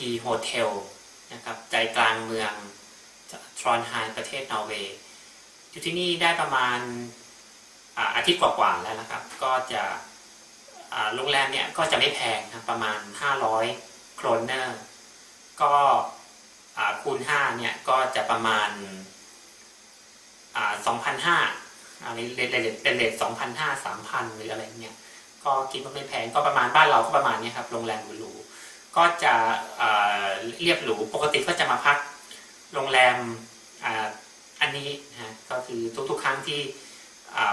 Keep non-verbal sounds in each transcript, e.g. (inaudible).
ว่โรงแรม P Hotel นะครับใจกลางเมืองทรอนไฮประเทศนอร์เวย์อยู่ที่นี่ได้ประมาณอาทิตย์กว่าๆแล้วนะครับ ก็จะโรงแรมเนี่ยก็จะไม่แพงนะประมาณ 500 โครนเนอร์ ก็คูณ 5 เนี่ย ก็จะประมาณอ่า2,500อันนี้เรทเรทเป็นเรท2,500 3,000 หรืออะไรเนี่ย ก็คิดว่าไม่แพงก็ประมาณบ้านเราก็ประมาณนี้ครับ โรงแรมหรูๆ ก็จะเเรียบหรูปกติก็จะมาพักโรงแรมอ,อันนี้นะก็คือทุกๆ ครั้งที่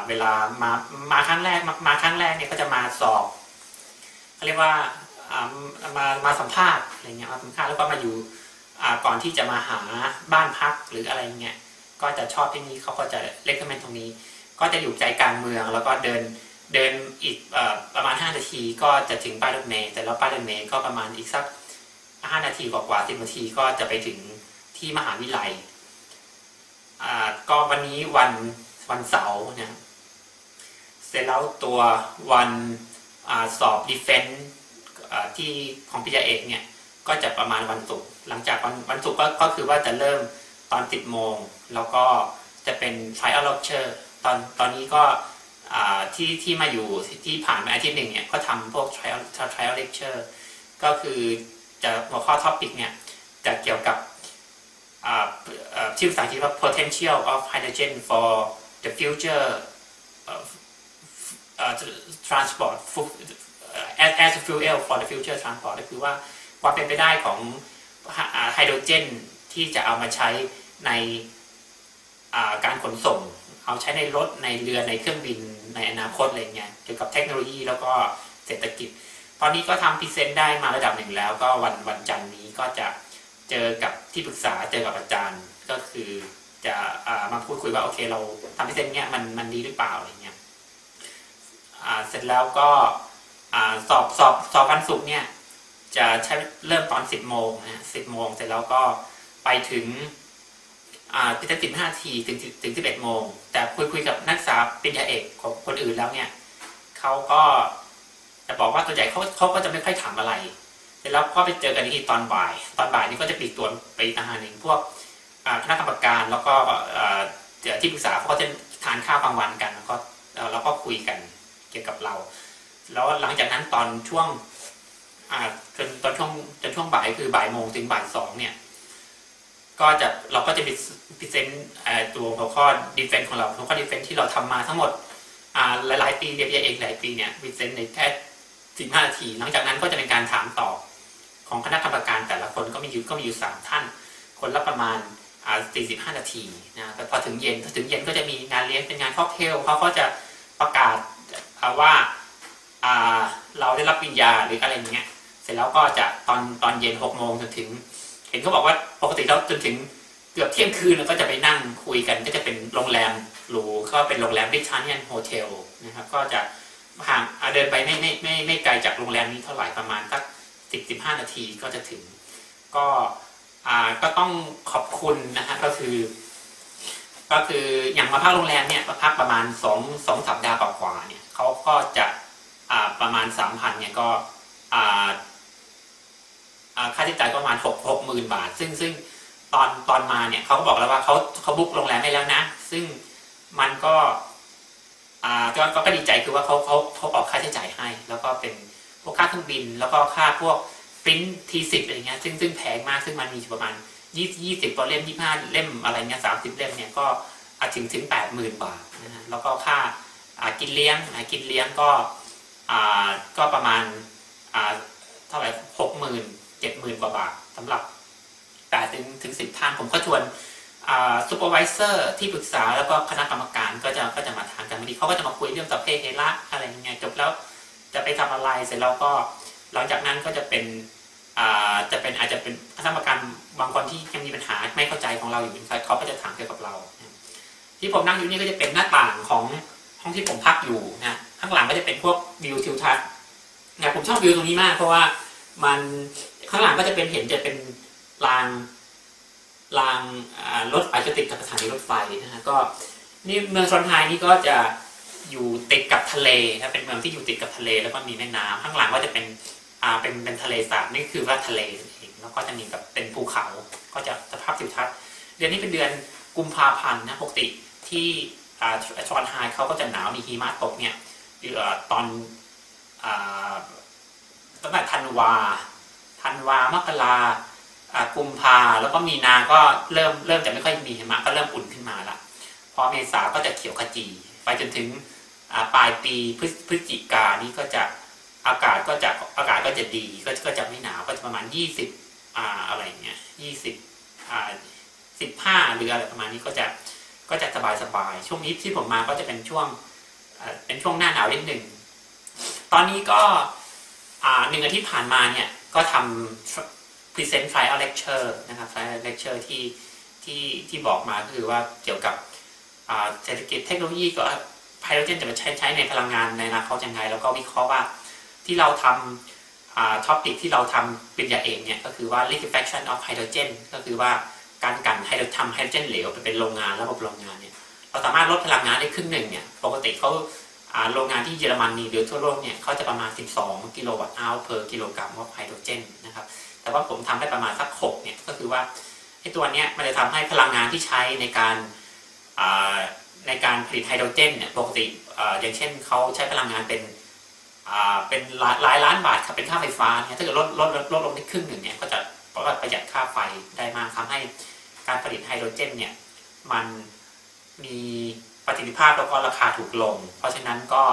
เวลามามาครั้งแรกมามาครั้งแรกเนี่ยก็จะมาสอบเขาเรียกว่าามามาสัมภาษณ์อะไรเงี้ยมาสัมภาษณ์แล้วก็มาอยู่ก่อนที่จะมาหาบ้านพักหรืออะไรเงี้ยก็จะชอบที่นี่เขาก็จะเล c กเมนตรงนี้ ก็จะอยู่ใจกลางเมืองแล้วก็เดิน เดินอีกอประมาณ 5 นาทีก็จะถึงป้ายรถเมล์แต่แล้วป้ายรถเมล์ก็ประมาณอีกสัก 5 นาทีกว่าๆ10นาทีก็จะไปถึงที่มหาวิทยาลัยก็วันนี้วันวันเสาร์นะเสร็จแล้วตัววันอสอบดีเฟนต์ที่ของปริญญาเอกเนี่ยก็จะประมาณวันศุกร์หลังจากวันวันศุกร์ก็คือว่าจะเริ่มตอน 10 โมง แล้วก็จะเป็น trial lecture ตอนตอนนี้ก็ ที่ที่มาอยู่ที่ผ่านมาอาทิตย์หนึ่งเนี่ยก็ทำพวก trial trial lecture ก็คือจะหัวข้อ topic เนี่ยจะเกี่ยวกับชื่อภาษาอังกฤษว่า potential of hydrogen for the future of uh, transport fu- as as a fuel for the future transport ก็คือว่าความเป็นไปได้ของไฮโดรเจนที่จะเอามาใช้ในการขนส่ง เอาใช้ในรถในเรือในเครื่องบินในอนาคตอะไรเงี้ยเกี่ยวกับเทคโนโลยีแล้วก็เศรษฐกิจ ตอนนี้ก็ทำพรีเซนต์ได้มาระดับหนึ่งแล้ว ก็วันวันจันทร์นี้ก็จะเจอกับที่ปรึกษาเจอกับอาจารย์ก็คือจะอมาพูดคุยว่าโอเคเราทำพรีเซนต์เนี้ยมันมันดีหรือเปล่าอะไรเงี้ยเสร็จแล้วก็สอบสอบสอบวันศุกร์เนี่ยจะใช้เริ่มตอน 10 โมงนะสิบโมงเสร็จแล้วก็ไปถึง อ่าพิจารณาห้าทีถึงถึงสิบเอ็ดโมง แต่คุยคุยกับนักศึกษาปริญญาเอกของคนอื่นแล้วเนี่ยเขาก็จะบอกว่าตัวใหญ่เขาเขาก็จะไม่ค่อยถามอะไรแล้วก็ไปเจอกันอีกทีตอนบ่าย ตอนบ่ายนี่ก็จะปลีกตัวไปอาหารหนึ่งพวกคณะกรรมการแล้วก็เดี๋ยวที่ปรึกษาเขาก็จะทานข้าวกลางวันกัน แล้วก็แล้วก็คุยกันเกี่ยวกับเรา แล้วหลังจากนั้นตอนช่วงจนตอนช่วงจนช่วงบ่ายคือบ่ายโมงถึงบ่ายสองเนี่ย ก็จะเราก็จะมีพรีเซนต์ตัวหัวข้อดีเฟนต์ของเราหัวข้อดีเฟนต์ที่เราทำมาทั้งหมดอ่าหลายๆปีเรียนเองหลายปีเนี่ยพรีเซนต์ในแค่สิบห้านาที หลังจากนั้นก็จะเป็นการถามตอบของคณะกรรมการแต่ละคนก็มีอยู่ก็มีอยู่สามท่าน คนละประมาณสี่สิบห้านาทีนะแต่พอถึงเย็นพอถึงเย็นก็จะมีงานเลี้ยงเป็นงานค็อกเทลเขาก็จะประกาศว่าเราได้รับปริญญาหรืออะไรเงี้ยเสร็จแล้วก็จะตอนตอนเย็นหกโมงจนถึง เห็นเขาบอกว่าปกติแล้วจนถึงเกือบเที่ยงคืนเราก็จะไปนั่งคุยกันก็จะเป็นโรงแรมหรูก็เป็นโรงแรม Britannian Hotel นะครับก็จะห่างเดินไปไม่ไม่ไม่ไม่ไกลจากโรงแรมนี้เท่าไหร่ประมาณสักสิบสิบห้านาทีก็จะถึง ก็อ่าก็ต้องขอบคุณนะฮะก็คือ ก็คืออย่างมาพักโรงแรมเนี่ยมาพักประมาณสองสองสัปดาห์กว่าเนี่ยเขาก็จะอ่าประมาณสามพันเนี่ยก็อ่า ค่าใช้จ่ายประมาณหกหกหมื่นบาท ซึ่งซึ่งตอนตอนมาเนี่ยเขาก็บอกแล้วว่าเขาเขาบุ๊กโรงแรมให้แล้วนะ ซึ่งมันก็อ่าก็ก็ดีใจคือว่าเขาเขาเขาออกค่าใช้จ่ายให้ แล้วก็เป็นพวกค่าเครื่องบิน แล้วก็ค่าพวกปริ้นทีสิบอะไรเงี้ยซึ่งซึ่งแพงมากซึ่งมันมีประมาณยี่ยี่สิบเล่มยี่ห้าเล่มอะไรเงี้ยสามสิบเล่มเนี่ยก็อาจถึงถึงแปดหมื่นบาทนะฮะแล้วก็ค่าอ่ากินเลี้ยงอากินเลี้ยงก็อ่าก็ประมาณอ่าเท่าไหร่หกหมื่น เจ็ดหมื่นกว่าบาทสำหรับแปดถึงถึงสิบท่าน ผมก็ชวนซูเปอร์วิเซอร์ที่ปรึกษาแล้วก็คณะกรรมการก็จะก็จะมาทานกันบางทีเขาก็จะมาคุยเรื่องสัพเพเฮระอะไรย่างเงี้ยจบแล้วจะไปทำอะไรเสร็จแล้วก็หลังจากนั้นก็จะเป็นอาจะเป็นอาจจะเป็นคณะกรรมการบางคนที่ยังมีปัญหาไม่เข้าใจของเราอยู่เขาก็จะถามเกี่ยวกับเรา ที่ผมนั่งอยู่นี่ก็จะเป็นหน้าต่างของห้องที่ผมพักอยู่นะข้างหลังก็จะเป็นพวกวิวทิวทัศน์นะผมชอบวิวตรงนี้มากเพราะว่ามัน ข้างหลังก็จะเป็นเห็นจะเป็นรางรางรถไฟจะติดกับสถานีรถไฟนะฮะก็นี่เมืองซอนไฮนี่ก็จะอยู่ติดกับทะเลนะเป็นเมืองที่อยู่ติดกับทะเลแล้วก็มีแม่น้ำข้างหลังก็จะเป็นอ่าเป็นเป็นทะเลสาบนี่คือว่าทะเลเองแล้วก็จะมีแบบเป็นภูเขา ก็จะสภาพทิวทัศน์เดือนนี้เป็นเดือนกุมภาพันธ์นะปกติที่อ่าชอนไฮเขาก็จะหนาวมีหิมะตกเนี่ยเอ่อตอนอ่าตั้งแต่ธันวา ธันวามกราอ่ากุมภาแล้วก็มีนาก็เริ่มเริ่มจะไม่ค่อยมีหิมะก็เริ่มอุ่นขึ้นมาละพอเมษาก็จะเขียวขจี ไปจนถึงอ่าปลายปีพฤศจิกานี้ก็จะอากาศก็จะอากาศก็จะดีก็ก็จะไม่หนาวก็จะประมาณยี่สิบอ่าอะไรเงี้ยยี่สิบอ่าสิบห้าหรืออะไรประมาณนี้ก็จะก็จะสบายสบายช่วงนี้ที่ผมมาก็จะเป็นช่วงเป็นช่วงหน้าหนาวนิดหนึ่งตอนนี้ก็อ่าหนึ่งอาทิตย์ผ่านมาเนี่ย ก็ทำ present trial lecture นะครับ trial lecture ที่ที่ที่บอกมาก็คือว่าเกี่ยวกับเศรษฐกิจเทคโนโลยีก็ไฮโดรเจนจะมาใช้ใช้ในพลังงานในอนาคตยังไง แล้วก็วิเคราะห์ว่าที่เราทำอาท็อปิกที่เราทำปริญญาเอกเนี่ย ก็คือว่า liquefaction of hydrogen ก็คือว่าการกันไฮโดรทำไฮโดรเจนเหลวไปเป็นโรงงานระบบโรงงานเนี่ยเราสามารถลดพลังงานได้ครึ่งหนึ่งเนี่ยปกติเขา โรงงานที่เยอรมนีหรือทั่วโลกเนี่ยเขาจะประมาณ 12 กิโลวัตต์อัล per กิโลกรัมของไฮโดรเจนนะครับแต่ว่าผมทำได้ประมาณสัก6เนี่ยก็คือว่าไอ้ตัวเนี้ยมันจะทำให้พลังงานที่ใช้ในการในการผลิตไฮโดรเจนเนี่ยปกติออย่างเช่นเขาใช้พลังงานเป็นเป็นหลายล้านบาทครับเป็นค่าไฟฟ้าเนี่ยถ้าเกิดลดลดลดลดลงได้ครึ่งหนึ่งเนี่ยก็จะประหยัดค่าไฟได้มากทำให้การผลิตไฮโดรเจนเนี่ยมันมี ประสิทธิภาพแล้วก็ราคาถูกลง เพราะฉะนั้นก็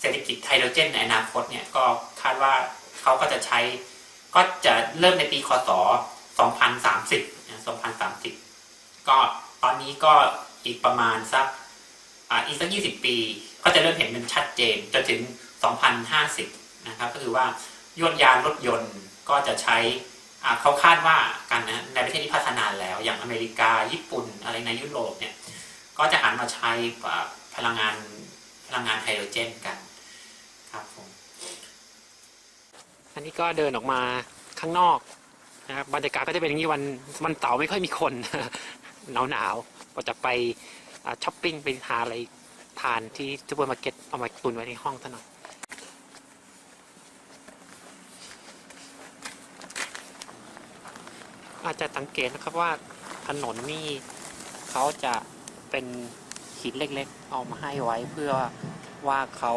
เศรษฐกิจไฮโดรเจนในอนาคตเนี่ยก็คาดว่าเขาก็จะใช้ ก็จะเริ่มในปีคศ 2030นะ2030 ก็ตอนนี้ก็อีกประมาณสักอีกสัก 20 ปี ก็จะเริ่มเห็นมันชัดเจนจนถึง 2050 นะครับ ก็คือว่ายวดยานรถยนต์ก็จะใช้อ่าเขาคาดว่ากันนะในประเทศที่พัฒนาแล้ว อย่างอเมริกาญี่ปุ่นอะไรในยุโรปเนี่ย ก็จะหันมาใช้พลังงานพลังงานไฮโดรเจนกันครับผมอันนี้ก็เดินออกมาข้างนอกนะครับบรรยากาศก็จะเป็นอย่างนี้วันวันเสาร์ไม่ค่อยมีคน หนาวหนาวก็จะไปช้อปปิ้งไปหาอะไรทานที่ซูเปอร์มาร์เก็ตเอามาตุนไว้ในห้องซะหน่อยอาจจะสังเกตนะครับว่าถนนนี่เขาจะ เป็นหินเล็กๆ เอามาให้ไว้เพื่อว่าเขา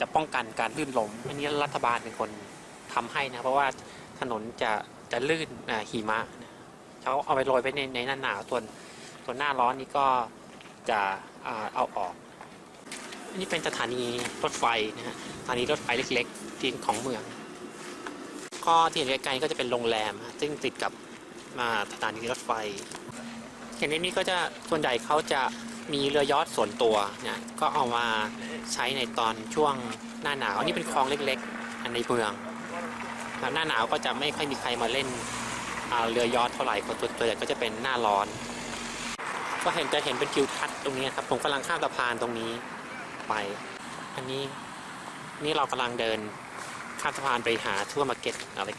จะป้องกันการลื่นล้มอันนี้รัฐบาลเป็นคนทำให้นะ เพราะว่าถนนจะจะลื่นหิมะเขาเอาไปโรยไว้ในในหน้าหนาวส่วนส่วนหน้าร้อนนี่ก็จะเอาออกอันนี้เป็นสถานีรถไฟนะฮะสถานีรถไฟเล็กๆที่ของเมือง ก็ที่เห็นไกลๆก็จะเป็นโรงแรม ซึ่งติดกับมาสถานีรถไฟ เห็นในนี้ก็จะส่วนใหญ่เขาจะมีเรือยอชต์ส่วนตัวเนี่ยก็เอามาใช้ในตอนช่วงหน้าหนาวอันนี้เป็นคลองเล็กๆในเมืองหน้าหนาวก็จะไม่ค่อยมีใครมาเล่นเรือยอชต์เท่าไหร่คนตัวตัวใหญ่ก็จะเป็นหน้าร้อน ก็เห็นจะเห็นเป็นทิวทัศน์ตรงนี้ครับผมกำลังข้ามสะพานตรงนี้ไป อันนี้นี่เรากำลังเดินข้ามสะพานไปหาทั่วมาร์เก็ตอะไร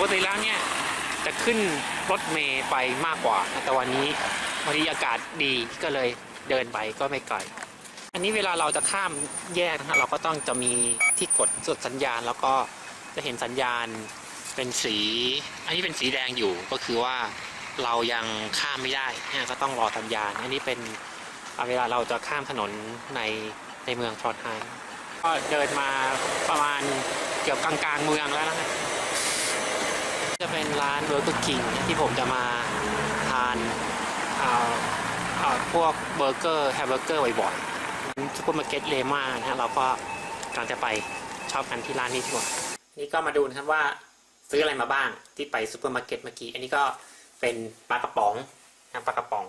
ปกติแล้วเนี่ยจะขึ้นรถเมย์ไปมากกว่า แต่วันนี้วันนี้อากาศดีก็เลยเดินไปก็ไม่ไกล อันนี้เวลาเราจะข้ามแยกนะฮะเราก็ต้องจะมีที่กดจดสัญญาณ แล้วก็จะเห็นสัญญาณเป็นสี อันนี้เป็นสีแดงอยู่ก็คือว่าเรายังข้ามไม่ได้นะก็ต้องรอสัญญาณ อันนี้เป็นเวลาเราจะข้ามถนนในในเมืองทรอนไฮก็เดินมาประมาณเกือบกลางๆเมืองแล้วนะฮะ จะเป็นร้านเบอร์เกอร์คิงที่ผมจะมาทานอ่าอ่าพวกเบอร์เกอร์แฮมเบอร์เกอร์บ่อยๆซูเปอร์มาร์เก็ตเลม่านะฮะเราก็กำลังจะไปชอบกันที่ร้านนี้ดีกว่านี่ก็มาดูนะครับว่าซื้ออะไรมาบ้างที่ไปซูเปอร์มาร์เก็ตเมื่อกี้ อันนี้ก็เป็นปลากระป๋องนะปลากระป๋อง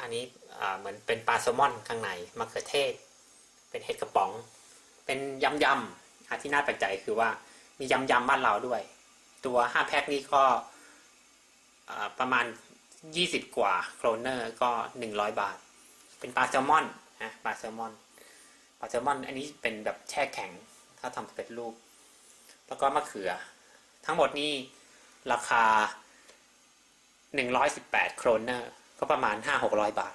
อันนี้อ่าเหมือนเป็นปลาแซลมอนข้างในมะเขือเทศ เป็นเห็ดกระป๋อง เป็นยำยำอะที่น่าแปลกใจคือว่ามียำยำบ้านเราด้วย ตัว 5 แพ็คนี้ก็ประมาณ 20 กว่าโครเนอร์ก็ 100 บาท เป็นปลาแซลมอนนะปลาแซลมอนปลาแซลมอน อันนี้เป็นแบบแช่แข็ง ถ้าทำเป็นรูป แล้วก็มะเขือ ทั้งหมดนี่ราคา 118 โครเนอร์ ก็ประมาณ 5-600 บาท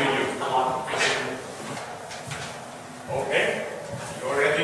with you. Okay, you're ready?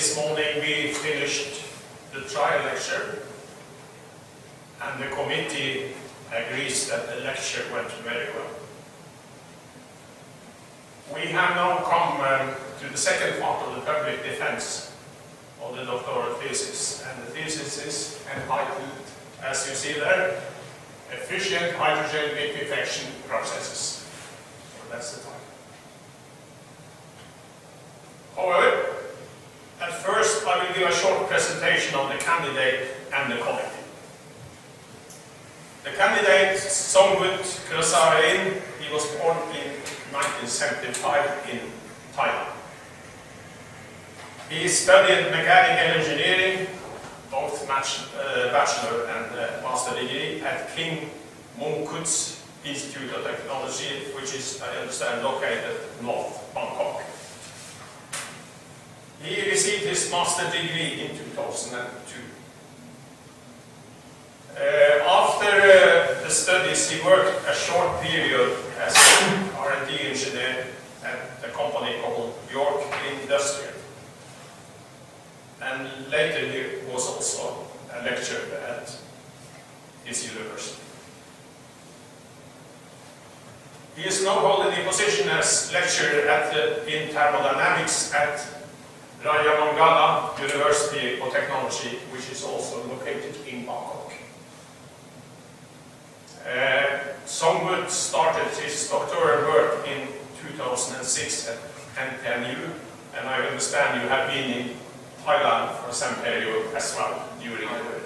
This morning, we finished the trial lecture, and the committee agrees that the lecture went very well. We have now come um, to the second part of the public defense of the doctoral thesis, and the thesis is entitled, as you see there, Efficient Hydrogen Liquefaction Processes. So That's the title. However, I will give a short presentation of the candidate and the committee. The candidate, Songwood Kursarein, he was born in 1975 in Thailand. He studied mechanical engineering, both uh, bachelor and uh, master degree, at King Mongkut's Institute of Technology, which is, I understand, located north Bangkok. He received his master degree in 2002. Uh, after uh, the studies, he worked a short period as an R&D engineer at a company called York Industrial. And later he was also a lecturer at his university. He is now holding the position as lecturer at the, in thermodynamics at Rajamangala University of Technology, which is also located in Bangkok. Uh, Songwood started his doctoral work in 2006 at NTNU, and I understand you have been in Thailand for some period as well during the.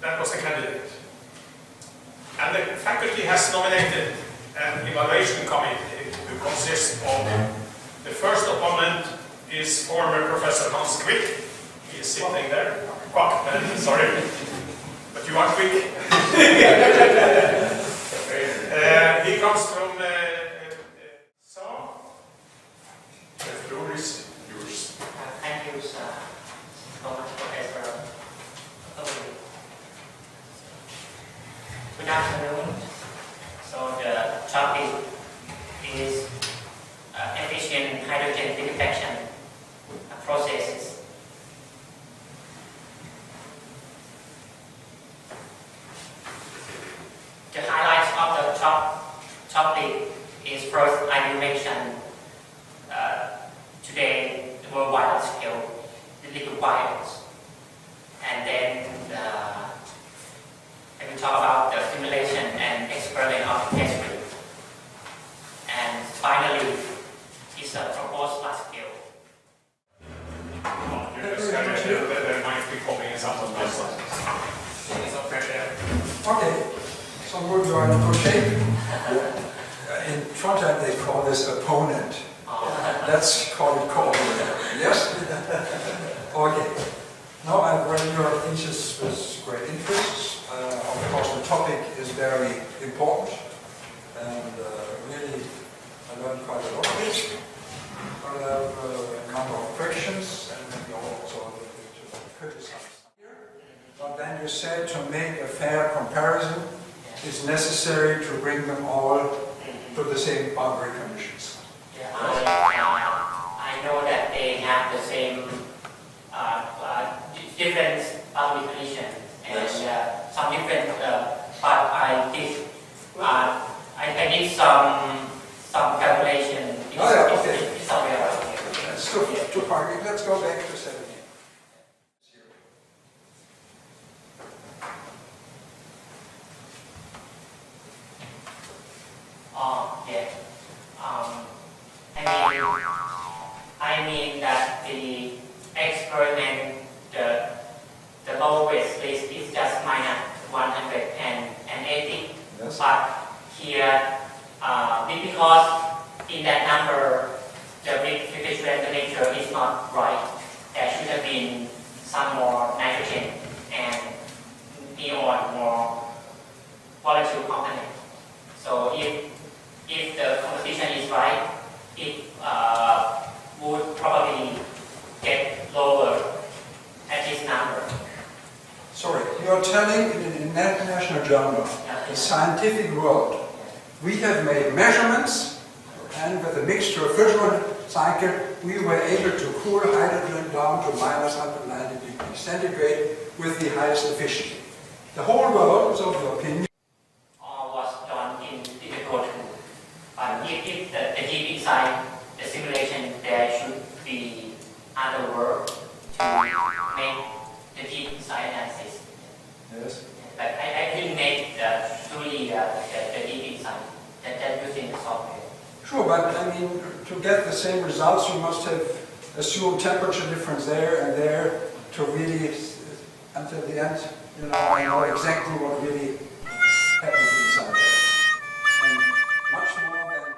That was the candidate. And the faculty has nominated an evaluation committee to consist of the first opponent is former Professor Hans Quick. He is sitting there. Quack, sorry. But you are quick. (laughs) Good afternoon. So the topic is uh, efficient hydrogen liquefaction processes. The highlights of the top topic is first I will mention uh, today the worldwide scale the liquid vials, and then uh, I will talk about the simulation and experiment of chemistry. And finally, is a proposed large scale. Oh, you're just gonna do that, there might be popping us up on this one. It's okay there. Okay, so we're going to shape. Uh, In Trondheim, they call this opponent. Uh, Let's call it cooperator, yes? Okay. Now I've read your thesis with great interest. Uh, Of course, the topic is very important. And uh, really, I learned quite a lot of it. I have uh, a number of questions and maybe also a little bit to criticize. But then you said to make a fair comparison, it's necessary to bring them all to the same boundary conditions. Yeah, I, I know that they have the same uh, uh, di- different boundary conditions and Yes. uh, some different, uh, but I did, uh, I, I did some some calculation. It's- Oh, yeah, okay. It's somewhere around here. Let's go to let's go back to 17. Oh, yeah. Um, I mean, I mean that the experiment, the, the lowest list is just minus 180. Yes. But here, uh, because in that number, the refrigeration nature is not right. There should have been some more nitrogen and neon, more volatile component. So if, if the composition is right, it uh, would probably get lower at this number. Sorry, you are telling in an international journal, the scientific world, we have made measurements and with a mixture of refrigerant cycle, we were able to cool hydrogen down to minus 190 degrees centigrade with the highest efficiency. The whole world was of the opinion you must have assumed temperature difference there and there to really, until the end, you know, I know exactly what really happened inside there. And much more than...